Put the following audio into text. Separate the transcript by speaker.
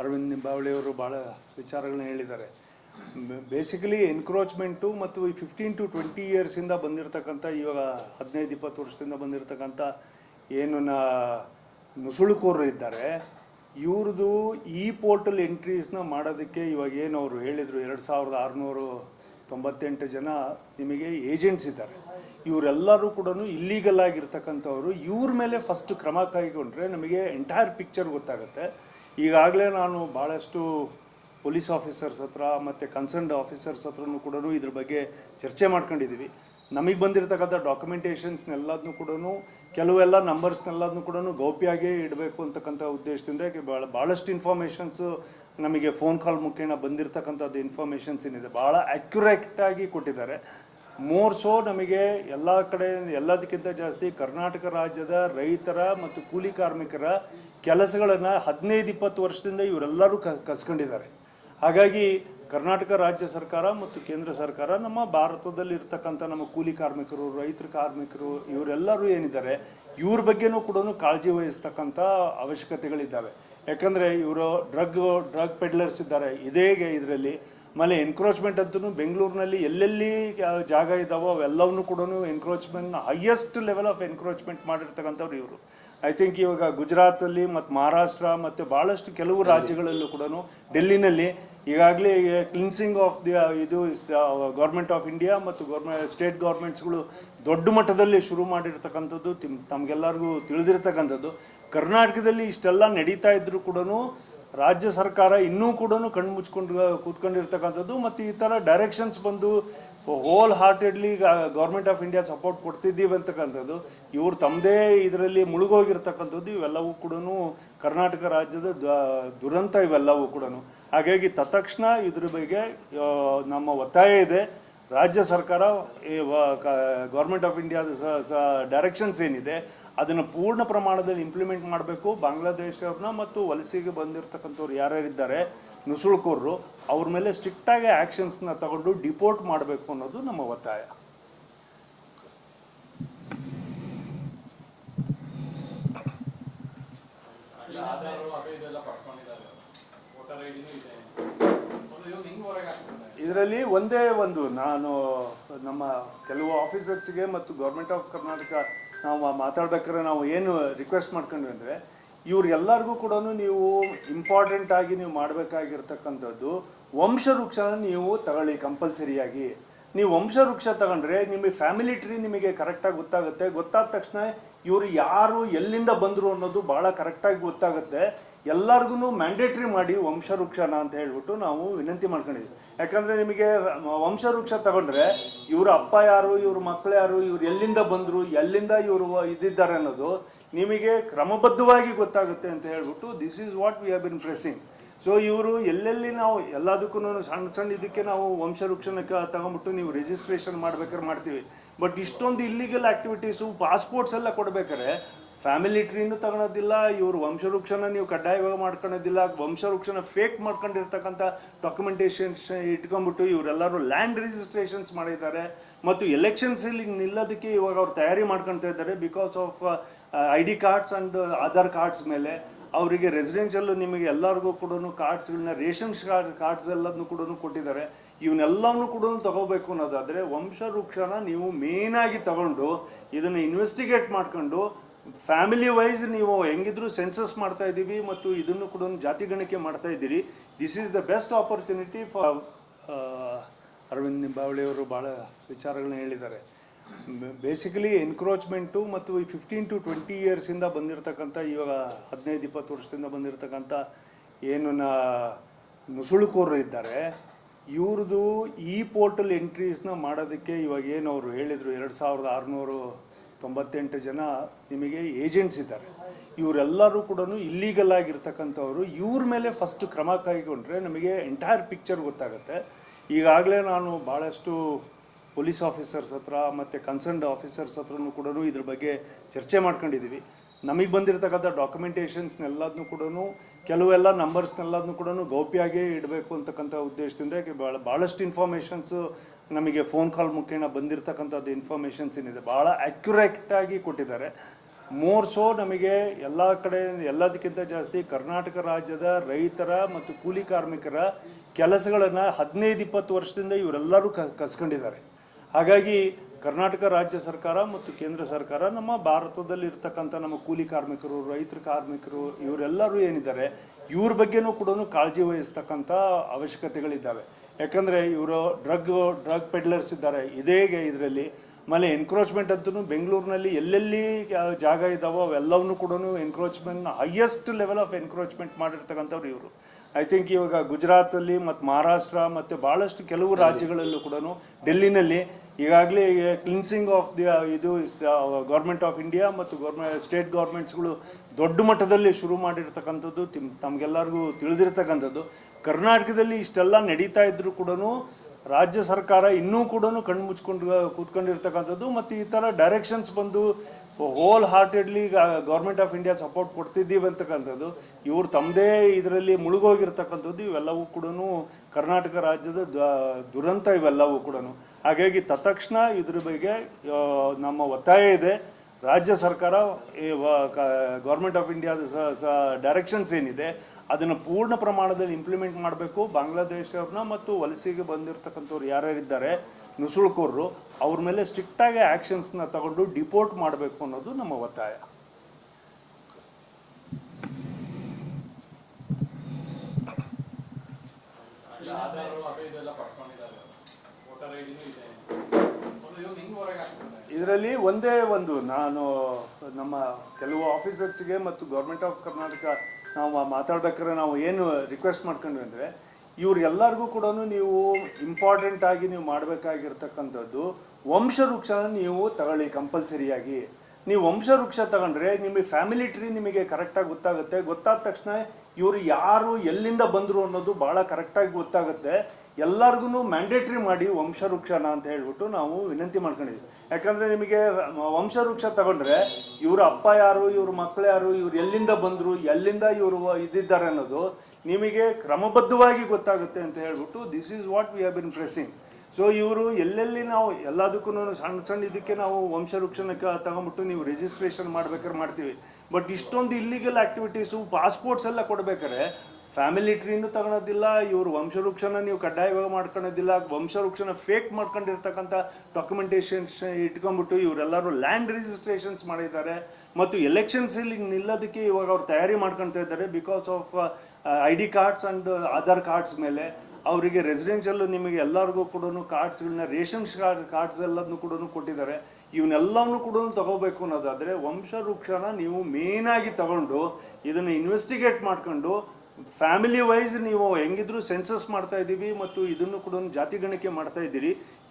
Speaker 1: ಅರವಿಂದ್ ನಿಂಬಾವಳಿಯವರು ಭಾಳ ವಿಚಾರಗಳನ್ನ ಹೇಳಿದ್ದಾರೆ. ಬೇಸಿಕಲಿ ಎನ್ಕ್ರೋಚ್ಮೆಂಟು ಮತ್ತು ಈ ಫಿಫ್ಟೀನ್ ಟು ಟ್ವೆಂಟಿ ಇಯರ್ಸಿಂದ ಬಂದಿರತಕ್ಕಂಥ, ಇವಾಗ ಹದಿನೈದು, ಇಪ್ಪತ್ತು ವರ್ಷದಿಂದ ಬಂದಿರತಕ್ಕಂಥ ಏನು ನುಸುಳುಕೋರರು ಇದ್ದಾರೆ. ಇವ್ರದ್ದು ಈ ಪೋರ್ಟಲ್ ಎಂಟ್ರೀಸ್ನ ಮಾಡೋದಕ್ಕೆ ಇವಾಗ ಏನು ಅವರು ಹೇಳಿದರು, ಎರಡು ಸಾವಿರದ ಆರುನೂರು ತೊಂಬತ್ತೆಂಟು ಜನ ನಿಮಗೆ ಏಜೆಂಟ್ಸ್ ಇದ್ದಾರೆ. ಇವರೆಲ್ಲರೂ ಕೂಡ ಇಲ್ಲೀಗಲ್ ಆಗಿರ್ತಕ್ಕಂಥವ್ರು. ಇವ್ರ ಮೇಲೆ ಫಸ್ಟ್ ಕ್ರಮ ಕೈಗೊಂಡ್ರೆ ನಮಗೆ ಎಂಟೈರ್ ಪಿಕ್ಚರ್ ಗೊತ್ತಾಗುತ್ತೆ. ಈಗಾಗಲೇ ನಾನು ಭಾಳಷ್ಟು ಪೊಲೀಸ್ ಆಫೀಸರ್ಸ್ ಹತ್ರ ಮತ್ತು ಕನ್ಸರ್ನ್ಡ್ ಆಫೀಸರ್ಸ್ ಹತ್ರನೂ ಕೂಡ ಇದ್ರ ಬಗ್ಗೆ ಚರ್ಚೆ ಮಾಡ್ಕೊಂಡಿದ್ದೀವಿ. ನಮಗೆ ಬಂದಿರತಕ್ಕಂಥ ಡಾಕ್ಯುಮೆಂಟೇಷನ್ಸ್ನೆಲ್ಲದನ್ನು ಕೂಡ ಕೆಲವೆಲ್ಲ ನಂಬರ್ಸ್ನೆಲ್ಲದನ್ನು ಕೂಡ ಗೌಪ್ಯಾಗೆ ಇಡಬೇಕು ಅಂತಕ್ಕಂಥ ಉದ್ದೇಶದಿಂದ ಭಾಳ ಭಾಳಷ್ಟು ಇನ್ಫಾರ್ಮೇಷನ್ಸು ನಮಗೆ ಫೋನ್ ಕಾಲ್ ಮುಖೇನ ಬಂದಿರತಕ್ಕಂಥದ್ದು ಇನ್ಫಾರ್ಮೇಷನ್ಸ್ ಏನಿದೆ ಭಾಳ ಆ್ಯಕ್ಯುರೇಟಾಗಿ ಕೊಟ್ಟಿದ್ದಾರೆ. ಮೋರ್ ಸೋ ನಮಗೆ ಎಲ್ಲ ಕಡೆ ಎಲ್ಲದಕ್ಕಿಂತ ಜಾಸ್ತಿ ಕರ್ನಾಟಕ ರಾಜ್ಯದ ರೈತರ ಮತ್ತು ಕೂಲಿ ಕಾರ್ಮಿಕರ ಕೆಲಸಗಳನ್ನು ಹದಿನೈದು, ಇಪ್ಪತ್ತು ವರ್ಷದಿಂದ ಇವರೆಲ್ಲರೂ ಕ, ಕಸ್ಕೊಂಡಿದ್ದಾರೆ. ಹಾಗಾಗಿ ಕರ್ನಾಟಕ ರಾಜ್ಯ ಸರ್ಕಾರ ಮತ್ತು ಕೇಂದ್ರ ಸರ್ಕಾರ ನಮ್ಮ ಭಾರತದಲ್ಲಿ ಇರ್ತಕ್ಕಂಥ ನಮ್ಮ ಕೂಲಿ ಕಾರ್ಮಿಕರು, ರೈತರ ಕಾರ್ಮಿಕರು ಇವರೆಲ್ಲರೂ ಏನಿದ್ದಾರೆ, ಇವ್ರ ಬಗ್ಗೆನೂ ಕೂಡ ಕಾಳಜಿ ವಹಿಸ್ತಕ್ಕಂಥ ಅವಶ್ಯಕತೆಗಳಿದ್ದಾವೆ. ಯಾಕಂದರೆ ಇವರು ಡ್ರಗ್ ಡ್ರಗ್ ಪೆಡ್ಲರ್ಸ್ ಇದ್ದಾರೆ. ಇದೇ ಇದರಲ್ಲಿ ಆಮೇಲೆ ಎನ್ಕ್ರೋಚ್ಮೆಂಟ್ ಅಂತೂ ಬೆಂಗಳೂರಿನಲ್ಲಿ ಎಲ್ಲೆಲ್ಲಿ ಜಾಗ ಇದ್ದಾವೋ ಅವೆಲ್ಲವನ್ನೂ ಕೂಡ ಎನ್ಕ್ರೋಚ್ಮೆಂಟ್ನ ಹೈಯೆಸ್ಟ್ ಲೆವೆಲ್ ಆಫ್ ಎನ್ಕ್ರೋಚ್ಮೆಂಟ್ ಮಾಡಿರ್ತಕ್ಕಂಥವ್ರು ಇವರು. ಐ ಥಿಂಕ್ ಇವಾಗ ಗುಜರಾತಲ್ಲಿ ಮತ್ತು ಮಹಾರಾಷ್ಟ್ರ ಮತ್ತು ಭಾಳಷ್ಟು ಕೆಲವು ರಾಜ್ಯಗಳಲ್ಲೂ ಕೂಡ ಡೆಲ್ಲಿನಲ್ಲಿ ಈಗಾಗಲೇ ಕ್ಲಿನ್ಸಿಂಗ್ ಆಫ್ ದಿ ಇದು ಗೌರ್ಮೆಂಟ್ ಆಫ್ ಇಂಡಿಯಾ ಮತ್ತು ಗೌರ್ಮೆ ಸ್ಟೇಟ್ ಗೌರ್ಮೆಂಟ್ಸ್ಗಳು ದೊಡ್ಡ ಮಟ್ಟದಲ್ಲಿ ಶುರು ಮಾಡಿರ್ತಕ್ಕಂಥದ್ದು ತಿಮ್ ತಮಗೆಲ್ಲರಿಗೂ ತಿಳಿದಿರ್ತಕ್ಕಂಥದ್ದು. ಕರ್ನಾಟಕದಲ್ಲಿ ಇಷ್ಟೆಲ್ಲ ನಡೀತಾ ಇದ್ದರೂ ಕೂಡ ರಾಜ್ಯ ಸರ್ಕಾರ ಇನ್ನೂ ಕೂಡ ಕಣ್ಣು ಮುಚ್ಕೊಂಡು ಕೂತ್ಕೊಂಡಿರ್ತಕ್ಕಂಥದ್ದು ಮತ್ತು ಈ ಥರ ಡೈರೆಕ್ಷನ್ಸ್ ಬಂದು wholeheartedly government of India support ಕೊಡ್ತಿದ್ದೀವಿ ಅಂತಕ್ಕಂಥದ್ದು. ಇವರು ತಮ್ಮದೇ ಇದರಲ್ಲಿ ಮುಳುಗೋಗಿರ್ತಕ್ಕಂಥದ್ದು, ಇವೆಲ್ಲವೂ ಕೂಡ ಕರ್ನಾಟಕ ರಾಜ್ಯದ ದುರಂತ ಇವೆಲ್ಲವೂ ಕೂಡ ಹಾಗಾಗಿ ತತ್ಕ್ಷಣ ಇದ್ರ ಬಗ್ಗೆ ನಮ್ಮ ಒತ್ತಾಯ ಇದೆ. ರಾಜ್ಯ ಸರ್ಕಾರ ಗೌರ್ಮೆಂಟ್ ಆಫ್ ಇಂಡಿಯಾದ ಡೈರೆಕ್ಷನ್ಸ್ ಏನಿದೆ, ಅದನ್ನು ಪೂರ್ಣ ಪ್ರಮಾಣದಲ್ಲಿ ಇಂಪ್ಲಿಮೆಂಟ್ ಮಾಡಬೇಕು. ಬಾಂಗ್ಲಾದೇಶವ್ರನ್ನ ಮತ್ತು ವಲಸೆಗೆ ಬಂದಿರತಕ್ಕಂಥವ್ರು ಯಾರ್ಯಾರಿದ್ದಾರೆ ನುಸುಳುಕೋರು ಅವ್ರ ಮೇಲೆ ಸ್ಟ್ರಿಕ್ಟಾಗಿ ಆ್ಯಕ್ಷನ್ಸ್ನ ತಗೊಂಡು ಡಿಪೋರ್ಟ್ ಮಾಡಬೇಕು ಅನ್ನೋದು ನಮ್ಮ ಒತ್ತಾಯ.
Speaker 2: ಆಧಾರು
Speaker 1: ಇದರಲ್ಲಿ ಒಂದೇ ಒಂದು, ನಾನು ನಮ್ಮ ಕೆಲವು ಆಫೀಸರ್ಸ್ಗೆ ಮತ್ತು ಗೌರ್ಮೆಂಟ್ ಆಫ್ ಕರ್ನಾಟಕ ನಾವು ಮಾತಾಡ್ಬೇಕಾದ್ರೆ ನಾವು ಏನು ರಿಕ್ವೆಸ್ಟ್ ಮಾಡ್ಕೊಂಡ್ವಿ ಅಂದರೆ ಎಲ್ಲರಿಗೂ ಕೂಡ ನೀವು ಇಂಪಾರ್ಟೆಂಟ್ ಆಗಿ ನೀವು ಮಾಡಬೇಕಾಗಿರ್ತಕ್ಕಂಥದ್ದು, ವಂಶವೃಕ್ಷನ ನೀವು ತಗೊಳ್ಳಿ ಕಂಪಲ್ಸರಿಯಾಗಿ ನೀವು ವಂಶವೃಕ್ಷ ತಗೊಂಡ್ರೆ ನಿಮಗೆ ಫ್ಯಾಮಿಲಿ ಟ್ರೀ ನಿಮಗೆ ಕರೆಕ್ಟಾಗಿ ಗೊತ್ತಾಗುತ್ತೆ. ಗೊತ್ತಾದ ತಕ್ಷಣ ಇವರು ಯಾರು, ಎಲ್ಲಿಂದ ಬಂದರು ಅನ್ನೋದು ಭಾಳ ಕರೆಕ್ಟಾಗಿ ಗೊತ್ತಾಗುತ್ತೆ. ಎಲ್ಲರಿಗೂ ಮ್ಯಾಂಡೇಟ್ರಿ ಮಾಡಿ ವಂಶವೃಕ್ಷನ ಅಂತ ಹೇಳ್ಬಿಟ್ಟು ನಾವು ವಿನಂತಿ ಮಾಡ್ಕೊಂಡಿದ್ವಿ ಯಾಕಂದರೆ ನಿಮಗೆ ವಂಶವೃಕ್ಷ ತಗೊಂಡ್ರೆ ಇವರು ಅಪ್ಪ ಯಾರು, ಇವ್ರ ಮಕ್ಕಳು ಯಾರು, ಇವ್ರು ಎಲ್ಲಿಂದ ಬಂದರು, ಎಲ್ಲಿಂದ ಇವರು ಇದ್ದಿದ್ದಾರೆ ಅನ್ನೋದು ನಿಮಗೆ ಕ್ರಮಬದ್ಧವಾಗಿ ಗೊತ್ತಾಗುತ್ತೆ ಅಂತ ಹೇಳ್ಬಿಟ್ಟು this is what we have been pressing so ಇವರು ಎಲ್ಲೆಲ್ಲಿ ನಾವು ಎಲ್ಲದಕ್ಕೂ ಸಣ್ಣ ಸಣ್ಣ ಇದಕ್ಕೆ ನಾವು ವಂಶವೃಕ್ಷನ ಕ- ತಗೊಂಬಿಟ್ಟು ನೀವು ರಿಜಿಸ್ಟ್ರೇಷನ್ ಮಾಡ್ಬೇಕಾದ್ರೆ ಮಾಡ್ತೀವಿ. ಬಟ್ ಇಷ್ಟೊಂದು ಇಲ್ಲಿಗಲ್ ಆ್ಯಕ್ಟಿವಿಟೀಸು ಪಾಸ್ಪೋರ್ಟ್ಸ್ ಎಲ್ಲ ಕೊಡ್ಬೇಕಾದ್ರೆ ಫ್ಯಾಮಿಲಿ ಟ್ರೀನು ತಗೊಳೋದಿಲ್ಲ, ಇವರು ವಂಶವೃಕ್ಷನ ನೀವು ಕಡ್ಡಾಯವಾಗಿ ಮಾಡ್ಕೊಳೋದಿಲ್ಲ ವಂಶವೃಕ್ಷನ ಫೇಕ್ ಮಾಡ್ಕೊಂಡಿರ್ತಕ್ಕಂಥ ಡಾಕ್ಯುಮೆಂಟೇಷನ್ಸ್ ಇಟ್ಕೊಂಡ್ಬಿಟ್ಟು ಇವರೆಲ್ಲರೂ ಲ್ಯಾಂಡ್ ರಿಜಿಸ್ಟ್ರೇಷನ್ಸ್ ಮಾಡಿದ್ದಾರೆ. ಮತ್ತು ಎಲೆಕ್ಷನ್ಸಲ್ಲಿ ನಿಲ್ಲೋದಕ್ಕೆ ಇವಾಗ ಅವ್ರು ತಯಾರಿ ಮಾಡ್ಕೊಳ್ತಾ ಇದ್ದಾರೆ because of I D cards and Aadhaar cards ಮೇಲೆ. ಅವರಿಗೆ ರೆಸಿಡೆನ್ಷಿಯಲ್ಲು ನಿಮಗೆ ಎಲ್ಲರಿಗೂ ಕೂಡ ಕಾರ್ಡ್ಸ್ಗಳನ್ನ ರೇಷನ್ ಕಾರ್ಡ್ ಕಾರ್ಡ್ಸ್ ಎಲ್ಲದನ್ನು ಕೂಡ ಕೊಟ್ಟಿದ್ದಾರೆ. ಇವನ್ನೆಲ್ಲವನ್ನು ಕೂಡ ತಗೋಬೇಕು ಅನ್ನೋದಾದರೆ ವಂಶವೃಕ್ಷನ ನೀವು ಮೇಯ್ನಾಗಿ ತಗೊಂಡು ಇದನ್ನು ಇನ್ವೆಸ್ಟಿಗೇಟ್ ಮಾಡ್ಕೊಂಡು ಫ್ಯಾಮಿಲಿ ವೈಸ್ ನೀವು ಹೆಂಗಿದ್ರು ಸೆನ್ಸಸ್ ಮಾಡ್ತಾ ಇದ್ದೀವಿ ಮತ್ತು ಇದನ್ನು ಕೂಡ ಜಾತಿ ಗಣಿಕೆ ಮಾಡ್ತಾ ಇದ್ದೀರಿ. This is the best opportunity for Arvind ನಿಂಬಾವಳಿಯವರು ಭಾಳ ವಿಚಾರಗಳನ್ನ ಹೇಳಿದ್ದಾರೆ. ಬೇಸಿಕಲಿ ಎನ್ಕ್ರೋಚ್ಮೆಂಟು ಮತ್ತು ಈ ಫಿಫ್ಟೀನ್ ಟು ಟ್ವೆಂಟಿ ಇಯರ್ಸಿಂದ ಬಂದಿರತಕ್ಕಂಥ, ಇವಾಗ ಹದಿನೈದು, ಇಪ್ಪತ್ತು ವರ್ಷದಿಂದ ಬಂದಿರತಕ್ಕಂಥ ಏನು ನುಸುಳುಕೋರರು ಇದ್ದಾರೆ. ಇವ್ರದ್ದು ಈ ಪೋರ್ಟಲ್ ಎಂಟ್ರೀಸ್ನ ಮಾಡೋದಕ್ಕೆ ಇವಾಗ ಏನು ಅವರು ಹೇಳಿದರು, ಎರಡು ಸಾವಿರದ ಆರುನೂರು ತೊಂಬತ್ತೆಂಟು ಜನ ನಿಮಗೆ ಏಜೆಂಟ್ಸ್ ಇದ್ದಾರೆ. ಇವರೆಲ್ಲರೂ ಕೂಡ ಇಲ್ಲೀಗಲ್ ಆಗಿರ್ತಕ್ಕಂಥವ್ರು. ಇವ್ರ ಮೇಲೆ ಫಸ್ಟ್ ಕ್ರಮ ಕೈಗೊಂಡ್ರೆ ನಮಗೆ ಎಂಟೈರ್ ಪಿಕ್ಚರ್ ಗೊತ್ತಾಗುತ್ತೆ. ಈಗಾಗಲೇ ನಾನು ಭಾಳಷ್ಟು ಪೊಲೀಸ್ ಆಫೀಸರ್ಸ್ ಹತ್ರ ಮತ್ತು ಕನ್ಸರ್ನ್ಡ್ ಆಫೀಸರ್ಸ್ ಹತ್ರನೂ ಕೂಡ ಇದ್ರ ಬಗ್ಗೆ ಚರ್ಚೆ ಮಾಡ್ಕೊಂಡಿದ್ದೀವಿ ನಮಗೆ ಬಂದಿರತಕ್ಕಂಥ ಡಾಕ್ಯುಮೆಂಟೇಷನ್ಸ್ನೆಲ್ಲದನ್ನು ಕೂಡ ಕೆಲವೆಲ್ಲ ನಂಬರ್ಸ್ನೆಲ್ಲದನ್ನು ಕೂಡ ಗೌಪ್ಯಾಗೆ ಇಡಬೇಕು ಅಂತಕ್ಕಂಥ ಉದ್ದೇಶದಿಂದ ಭಾಳ ಭಾಳಷ್ಟು ಇನ್ಫಾರ್ಮೇಷನ್ಸು ನಮಗೆ ಫೋನ್ ಕಾಲ್ ಮುಖೇನ ಬಂದಿರತಕ್ಕಂಥದ್ದು ಇನ್ಫಾರ್ಮೇಷನ್ಸ್ ಏನಿದೆ ಭಾಳ ಆ್ಯಕ್ಯುರೇಟಾಗಿ ಕೊಟ್ಟಿದ್ದಾರೆ. ಮೋರ್ ಸೋ ನಮಗೆ ಎಲ್ಲ ಕಡೆ, ಎಲ್ಲದಕ್ಕಿಂತ ಜಾಸ್ತಿ ಕರ್ನಾಟಕ ರಾಜ್ಯದ ರೈತರ ಮತ್ತು ಕೂಲಿ ಕಾರ್ಮಿಕರ ಕೆಲಸಗಳನ್ನು ಹದಿನೈದು, ಇಪ್ಪತ್ತು ವರ್ಷದಿಂದ ಇವರೆಲ್ಲರೂ ಕಸ್ಕೊಂಡಿದ್ದಾರೆ. ಹಾಗಾಗಿ ಕರ್ನಾಟಕ ರಾಜ್ಯ ಸರ್ಕಾರ ಮತ್ತು ಕೇಂದ್ರ ಸರ್ಕಾರ ನಮ್ಮ ಭಾರತದಲ್ಲಿ ಇರ್ತಕ್ಕಂಥ ನಮ್ಮ ಕೂಲಿ ಕಾರ್ಮಿಕರು, ರೈತರ, ಕಾರ್ಮಿಕರು ಇವರೆಲ್ಲರೂ ಏನಿದ್ದಾರೆ, ಇವ್ರ ಬಗ್ಗೆನೂ ಕೂಡ ಕಾಳಜಿ ವಹಿಸ್ತಕ್ಕಂಥ ಅವಶ್ಯಕತೆಗಳಿದ್ದಾವೆ. ಯಾಕಂದರೆ ಇವರು ಡ್ರಗ್ ಡ್ರಗ್ ಪೆಡ್ಲರ್ಸ್ ಇದ್ದಾರೆ, ಇದೇ ಇದರಲ್ಲಿ. ಆಮೇಲೆ ಎನ್ಕ್ರೋಚ್ಮೆಂಟ್ ಅಂತೂ ಬೆಂಗಳೂರಿನಲ್ಲಿ ಎಲ್ಲೆಲ್ಲಿ ಜಾಗ ಇದ್ದಾವೋ ಅವೆಲ್ಲವನ್ನೂ ಕೂಡ ಎನ್ಕ್ರೋಚ್ಮೆಂಟ್ನ ಹೈಯೆಸ್ಟ್ ಲೆವೆಲ್ ಆಫ್ ಎನ್ಕ್ರೋಚ್ಮೆಂಟ್ ಮಾಡಿರ್ತಕ್ಕಂಥವ್ರು ಇವರು. ಐ ಥಿಂಕ್ ಇವಾಗ ಗುಜರಾತಲ್ಲಿ ಮತ್ತು ಮಹಾರಾಷ್ಟ್ರ ಮತ್ತು ಭಾಳಷ್ಟು ಕೆಲವು ರಾಜ್ಯಗಳಲ್ಲೂ ಕೂಡ ಡೆಲ್ಲಿನಲ್ಲಿ ಈಗಾಗಲೇ ಕ್ಲಿನ್ಸಿಂಗ್ ಆಫ್ ದಿ ಇದು ಗೌರ್ಮೆಂಟ್ ಆಫ್ ಇಂಡಿಯಾ ಮತ್ತು ಗೌರ್ಮೆಂಟ್ ಸ್ಟೇಟ್ ಗೌರ್ಮೆಂಟ್ಸ್ಗಳು ದೊಡ್ಡ ಮಟ್ಟದಲ್ಲಿ ಶುರು ಮಾಡಿರ್ತಕ್ಕಂಥದ್ದು ತಿಮ್ ತಮಗೆಲ್ಲರಿಗೂ ತಿಳಿದಿರ್ತಕ್ಕಂಥದ್ದು. ಕರ್ನಾಟಕದಲ್ಲಿ ಇಷ್ಟೆಲ್ಲ ನಡೀತಾ ಇದ್ದರೂ ಕೂಡ ರಾಜ್ಯ ಸರ್ಕಾರ ಇನ್ನೂ ಕೂಡ ಕಣ್ಣು ಮುಚ್ಕೊಂಡು ಕೂತ್ಕೊಂಡಿರ್ತಕ್ಕಂಥದ್ದು ಮತ್ತು ಈ ಥರ ಡೈರೆಕ್ಷನ್ಸ್ ಬಂದು wholeheartedly government of India support ಕೊಡ್ತಿದ್ದೀವಿ ಅಂತಕ್ಕಂಥದ್ದು. ಇವರು ತಮ್ಮದೇ ಇದರಲ್ಲಿ ಮುಳುಗೋಗಿರ್ತಕ್ಕಂಥದ್ದು, ಇವೆಲ್ಲವೂ ಕೂಡ ಕರ್ನಾಟಕ ರಾಜ್ಯದ ದುರಂತ ಇವೆಲ್ಲವೂ ಕೂಡ ಹಾಗಾಗಿ ತತ್ಕ್ಷಣ ಇದ್ರ ಬಗ್ಗೆ ನಮ್ಮ ಒತ್ತಾಯ ಇದೆ. ರಾಜ್ಯ ಸರ್ಕಾರ ಗೌರ್ಮೆಂಟ್ ಆಫ್ ಇಂಡಿಯಾದ ಡೈರೆಕ್ಷನ್ಸ್ ಏನಿದೆ ಅದನ್ನು ಪೂರ್ಣ ಪ್ರಮಾಣದಲ್ಲಿ ಇಂಪ್ಲಿಮೆಂಟ್ ಮಾಡಬೇಕು. ಬಾಂಗ್ಲಾದೇಶವ್ರನ್ನ ಮತ್ತು ವಲಸೆಗೆ ಬಂದಿರತಕ್ಕಂಥವ್ರು ಯಾರ್ಯಾರಿದ್ದಾರೆ ನುಸುಳ್ಕೋರು ಅವ್ರ ಮೇಲೆ ಸ್ಟ್ರಿಕ್ಟಾಗಿ ಆ್ಯಕ್ಷನ್ಸ್ನ ತಗೊಂಡು ಡಿಪೋರ್ಟ್ ಮಾಡಬೇಕು ಅನ್ನೋದು ನಮ್ಮ ಒತ್ತಾಯ. ಇದರಲ್ಲಿ ಒಂದೇ ಒಂದು ನಾನು ನಮ್ಮ ಕೆಲವು ಆಫೀಸರ್ಸ್ಗೆ ಮತ್ತು ಗೌರ್ಮೆಂಟ್ ಆಫ್ ಕರ್ನಾಟಕ ನಾವು ಮಾತಾಡ್ಬೇಕಾದ್ರೆ ನಾವು ಏನು ರಿಕ್ವೆಸ್ಟ್ ಮಾಡ್ಕೊಂಡ್ವಿ ಅಂದರೆ, ಇವ್ರಿಗೆಲ್ಲರಿಗೂ ಕೂಡ ನೀವು ಇಂಪಾರ್ಟೆಂಟ್ ಆಗಿ ನೀವು ಮಾಡಬೇಕಾಗಿರ್ತಕ್ಕಂಥದ್ದು, ವಂಶವೃಕ್ಷನ ನೀವು ತಗೊಳ್ಳಿ ಕಂಪಲ್ಸರಿಯಾಗಿ. ನೀವು ವಂಶವೃಕ್ಷ ತಗೊಂಡ್ರೆ ನಿಮಗೆ ಫ್ಯಾಮಿಲಿ ಟ್ರೀ ನಿಮಗೆ ಕರೆಕ್ಟಾಗಿ ಗೊತ್ತಾಗುತ್ತೆ. ಗೊತ್ತಾದ ತಕ್ಷಣ ಇವರು ಯಾರು ಎಲ್ಲಿಂದ ಬಂದರು ಅನ್ನೋದು ಭಾಳ ಕರೆಕ್ಟಾಗಿ ಗೊತ್ತಾಗುತ್ತೆ. ಎಲ್ಲರಿಗೂ ಮ್ಯಾಂಡೇಟ್ರಿ ಮಾಡಿ ವಂಶವೃಕ್ಷನ ಅಂತ ಹೇಳ್ಬಿಟ್ಟು ನಾವು ವಿನಂತಿ ಮಾಡ್ಕೊಂಡಿದ್ದೀವಿ ಯಾಕಂದರೆ ನಿಮಗೆ ವಂಶವೃಕ್ಷ ತಗೊಂಡ್ರೆ ಇವ್ರ ಅಪ್ಪ ಯಾರು, ಇವ್ರ ಮಕ್ಕಳು ಯಾರು, ಇವ್ರು ಎಲ್ಲಿಂದ ಬಂದರು, ಎಲ್ಲಿಂದ ಇವರು ಇದ್ದಿದ್ದಾರೆ ಅನ್ನೋದು ನಿಮಗೆ ಕ್ರಮಬದ್ಧವಾಗಿ ಗೊತ್ತಾಗುತ್ತೆ ಅಂತ ಹೇಳ್ಬಿಟ್ಟು this is what we have been pressing so ಇವರು ಎಲ್ಲೆಲ್ಲಿ ನಾವು ಎಲ್ಲದಕ್ಕೂ ಸಣ್ಣ ಸಣ್ಣ ಇದಕ್ಕೆ ನಾವು ವಂಶವೃಕ್ಷಣಕ್ಕೆ ತಗೊಂಬಿಟ್ಟು ನೀವು ರಿಜಿಸ್ಟ್ರೇಷನ್ ಮಾಡ್ಬೇಕಾದ್ರೆ ಮಾಡ್ತೀವಿ. ಬಟ್ ಇಷ್ಟೊಂದು ಇಲ್ಲಿಗಲ್ ಆ್ಯಕ್ಟಿವಿಟೀಸು ಪಾಸ್ಪೋರ್ಟ್ಸ್ ಎಲ್ಲ ಕೊಡ್ಬೇಕಾದ್ರೆ ಫ್ಯಾಮಿಲಿ ಟ್ರೀನು ತಗೊಳೋದಿಲ್ಲ, ಇವರು ವಂಶವೃಕ್ಷನ ನೀವು ಕಡ್ಡಾಯವಾಗಿ ಮಾಡ್ಕೊಳೋದಿಲ್ಲ, ವಂಶವೃಕ್ಷನ ಫೇಕ್ ಮಾಡ್ಕೊಂಡಿರ್ತಕ್ಕಂಥ ಡಾಕ್ಯುಮೆಂಟೇಷನ್ಸ್ ಇಟ್ಕೊಂಡ್ಬಿಟ್ಟು ಇವರೆಲ್ಲರೂ ಲ್ಯಾಂಡ್ ರಿಜಿಸ್ಟ್ರೇಷನ್ಸ್ ಮಾಡಿದ್ದಾರೆ ಮತ್ತು ಎಲೆಕ್ಷನ್ಸಲ್ಲಿ ನಿಲ್ಲೋದಕ್ಕೆ ಇವಾಗ ಅವ್ರು ತಯಾರಿ ಮಾಡ್ಕೊಳ್ತಾ ಇದ್ದಾರೆ because of I D cards and Aadhaar cards ಮೇಲೆ. ಅವರಿಗೆ ರೆಸಿಡೆನ್ಷಿಯಲ್ಲು ನಿಮಗೆ ಎಲ್ಲರಿಗೂ ಕೂಡ ಕಾರ್ಡ್ಸ್ಗಳನ್ನ ರೇಷನ್ ಕಾರ್ಡ್ ಕಾರ್ಡ್ಸ್ ಎಲ್ಲದನ್ನು ಕೂಡ ಕೊಟ್ಟಿದ್ದಾರೆ. ಇವನ್ನೆಲ್ಲವನ್ನು ಕೂಡ ತಗೋಬೇಕು ಅನ್ನೋದಾದರೆ ವಂಶವೃಕ್ಷನ ನೀವು ಮೇನಾಗಿ ತಗೊಂಡು ಇದನ್ನು ಇನ್ವೆಸ್ಟಿಗೇಟ್ ಮಾಡ್ಕೊಂಡು ಫ್ಯಾಮಿಲಿ ವೈಸ್ ನೀವು ಹೆಂಗಿದ್ರು ಸೆನ್ಸಸ್ ಮಾಡ್ತಾ ಇದ್ದೀವಿ ಮತ್ತು ಇದನ್ನು ಕೂಡ ಜಾತಿ ಗಣಿಕೆ ಮಾಡ್ತಾ ಇದ್ದೀರಿ.